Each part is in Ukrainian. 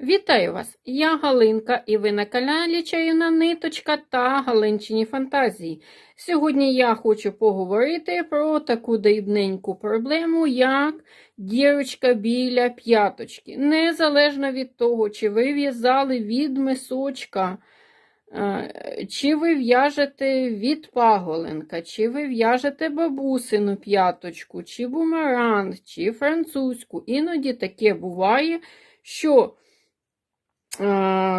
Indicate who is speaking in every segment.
Speaker 1: Вітаю вас! Я Галинка і ви на каналі Чарівна Ниточка та Галинчині Фантазії. Сьогодні я хочу поговорити про таку дрібненьку проблему, як дірочка біля п'яточки. Незалежно від того, чи ви в'язали від мисочка, е, чи ви в'яжете від паголенка, чи ви в'яжете бабусину п'яточку, чи бумеранг, чи французьку. Іноді таке буває, що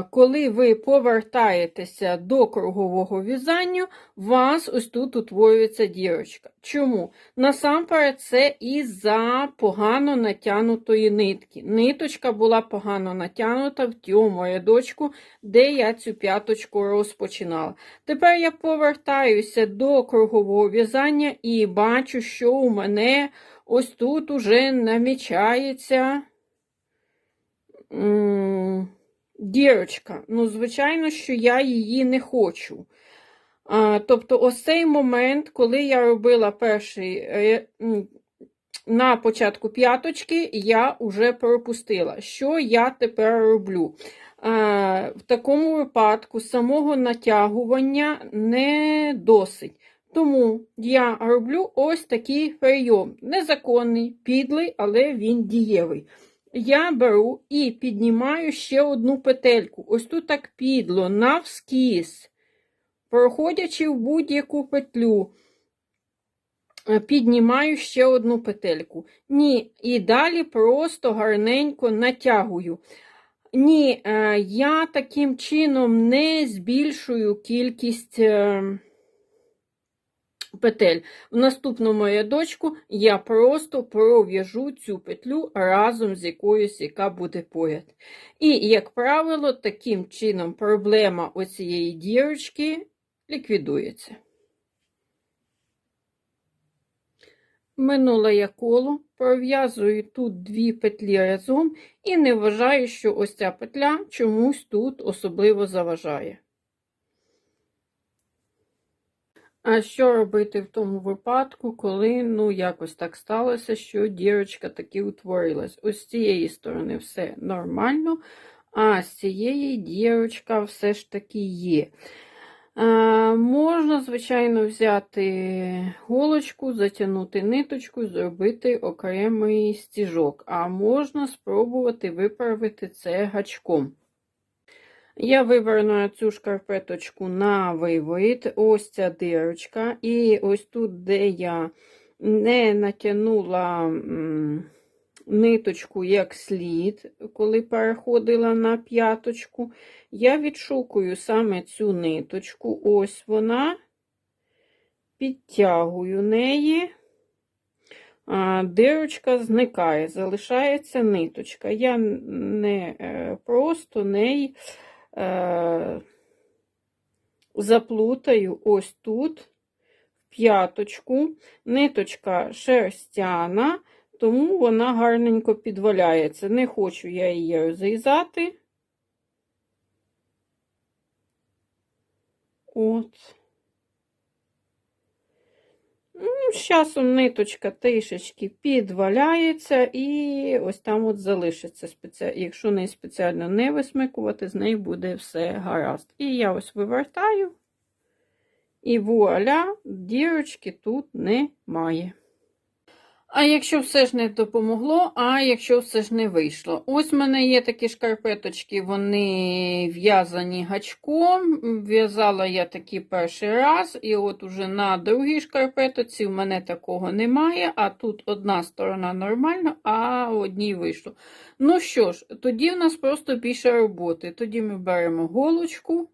Speaker 1: коли ви повертаєтеся до кругового в'язання, у вас ось тут утворюється дірочка. Чому? Насамперед, це із-за погано натягнутої нитки. Ниточка була погано натягнута в тьому рядочку, де я цю п'яточку розпочинала. Тепер я повертаюся до кругового в'язання і бачу, що у мене ось тут уже намічається дірочка. Ну, звичайно, що я її не хочу. А, Тобто, ось цей момент, коли я робила перший е, на початку п'яточки, я вже пропустила. Що я тепер роблю? А, В такому випадку самого натягування не досить. Тому я роблю ось такий прийом. Незаконний, підлий, але він дієвий я беру і піднімаю ще одну петельку. Ось тут так підло, навскіз, проходячи в будь-яку петлю, е, піднімаю ще одну петельку. Ні, і далі просто гарненько натягую. Ні, е, я таким чином не збільшую кількість. Петель. В наступному рядочку я просто пров'яжу цю петлю разом з якоюсь, яка буде поряд. І, як правило, таким чином проблема оцієї дірочки ліквідується. Минуле я коло, пров'язую тут дві петлі разом і не вважаю, що ось ця петля чомусь тут особливо заважає. А що робити в тому випадку, коли ну, якось так сталося, що дірочка таки утворилась? Ось з цієї сторони все нормально, а з цієї дірочка все ж таки є. А, Можна, звичайно, взяти голочку, затягнути ниточку, зробити окремий стіжок, а можна спробувати виправити це гачком. Я вивернула цю шкарпеточку на виворіт, ось ця дирочка. І ось тут, де я не натягнула ниточку як слід, коли переходила на п'яточку, я відшукую саме цю ниточку, ось вона, підтягую неї. Дирочка зникає, залишається ниточка. Я не е, просто неї заплутаю ось тут п'яточку, ниточка шерстяна, тому вона гарненько підваляється. Не хочу я її розрізати. От. З часом ниточка трішечки підваляється і ось там от залишиться. Якщо не спеціально не висмикувати, з нею буде все гаразд. І я ось вивертаю, і вуаля, дірочки тут немає. А якщо все ж не допомогло, а якщо все ж не вийшло. Ось в мене є такі шкарпеточки, вони в'язані гачком. В'язала я такі перший раз, і от уже на другій шкарпетоці в мене такого немає, а тут одна сторона нормальна, а одній вийшло. Ну що ж, тоді в нас просто більше роботи. Тоді ми беремо голочку.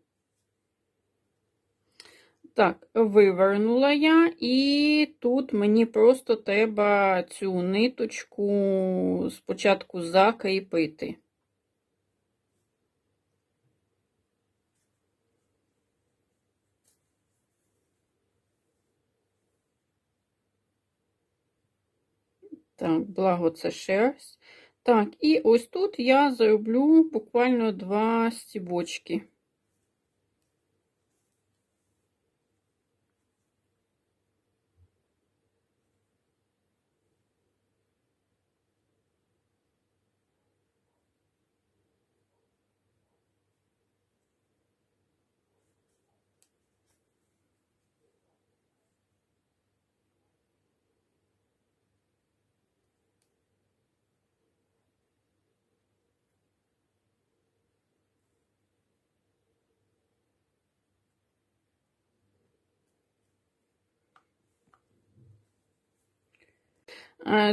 Speaker 1: Так, вивернула я, і тут мені просто треба цю ниточку спочатку закріпити. Так, благо це шерсть. Так, і ось тут я зроблю буквально два стібочки.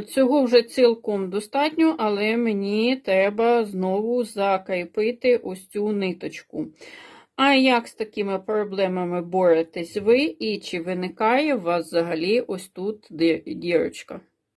Speaker 1: Цього вже цілком достатньо, але мені треба знову закріпити ось цю ниточку. А як з такими проблемами боретесь ви, і чи виникає у вас взагалі ось тут дірочка?